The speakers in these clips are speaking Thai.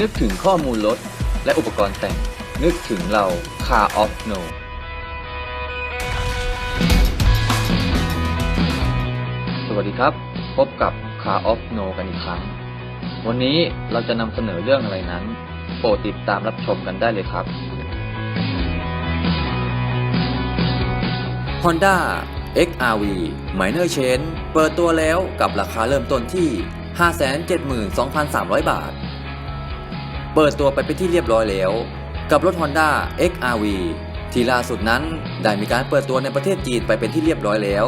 นึกถึงข้อมูลรถและอุปกรณ์แต่ง นึกถึงเรา Car of No สวัสดีครับ พบกับ Car of No กันอีกครั้ง วันนี้เราจะนำเสนอเรื่องอะไรนั้น โปรดติดตามรับชมกันได้เลยครับ Honda XRV Minor Change เปิดตัวแล้วกับราคาเริ่มต้นที่ 572,300 บาท เปิดตัวไปเป็นที่เรียบร้อยแล้ว กับรถ Honda XRV ที่ล่าสุดนั้นได้มีการเปิดตัวในประเทศจีนไปเป็นที่เรียบร้อยแล้ว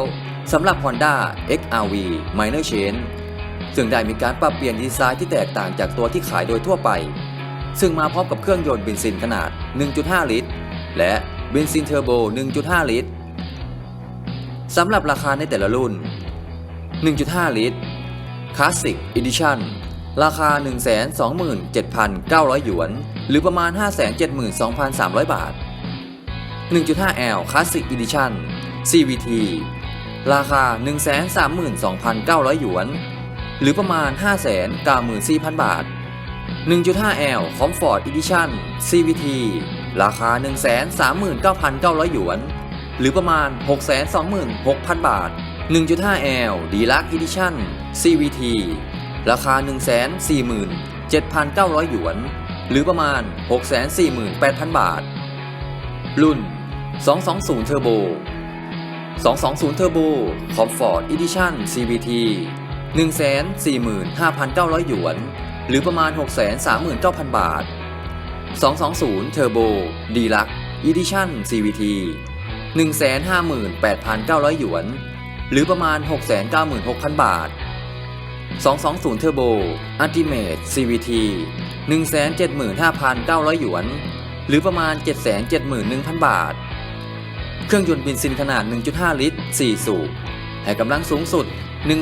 สำหรับ Honda XRV Minor Change ซึ่งได้มีการปรับเปลี่ยนดีไซน์ที่แตกต่างจากตัวที่ขายโดยทั่วไป ซึ่งมาพร้อมกับเครื่องยนต์เบนซินขนาด 1.5 ลิตร และเบนซินเทอร์โบ 1.5 ลิตรสำหรับราคาในแต่ละรุ่น 1.5 ลิตร Classic Edition ราคา 127,900 หยวน หรือประมาณ 572,300 บาท 1.5L Classic Edition CVT ราคา 132,900 หยวน หรือประมาณ 594,000 บาท 1.5L Comfort Edition CVT ราคา 139,900 หยวน หรือประมาณ 626,000 บาท 1.5L Deluxe Edition CVT ราคา 147,900 หยวน หรือประมาณ 648,000 บาท รุ่น 220 Turbo 220 Turbo Comfort Edition CVT 145,900 หยวน หรือประมาณ 639,000 บาท 220 Turbo Deluxe Edition CVT 158,900 หยวน หรือประมาณ 696,000 บาท 220 Turbo Ultimate CVT 175,900 หยวน หรือประมาณ 771,000 บาท เครื่องยนต์เบนซินขนาด 1.5 ลิตร 4 สูบ ให้กำลังสูงสุด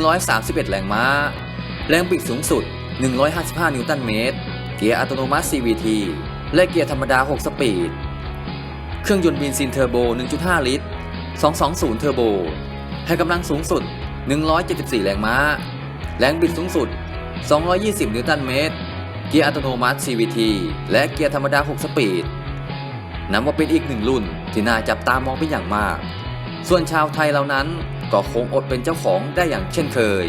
131 แรงม้า แรงบิดสูงสุด 155 นิวตันเมตร เกียร์อัตโนมัติ CVT และเกียร์ธรรมดา 6 สปีด เครื่องยนต์เบนซินเทอร์โบ 1.5 ลิตร 220 เทอร์โบ ให้กำลังสูงสุด 174 แรงม้า แรงบิดสูงสุด 220 นิวตันเมตร เกียร์อัตโนมัติ CVT และเกียร์ธรรมดา 6 สปีด นับว่าเป็นอีกหนึ่งรุ่นที่น่าจับตามองเป็นอย่างมาก ส่วนชาวไทยเหล่านั้นก็คงอดเป็นเจ้าของได้อย่างเช่นเคย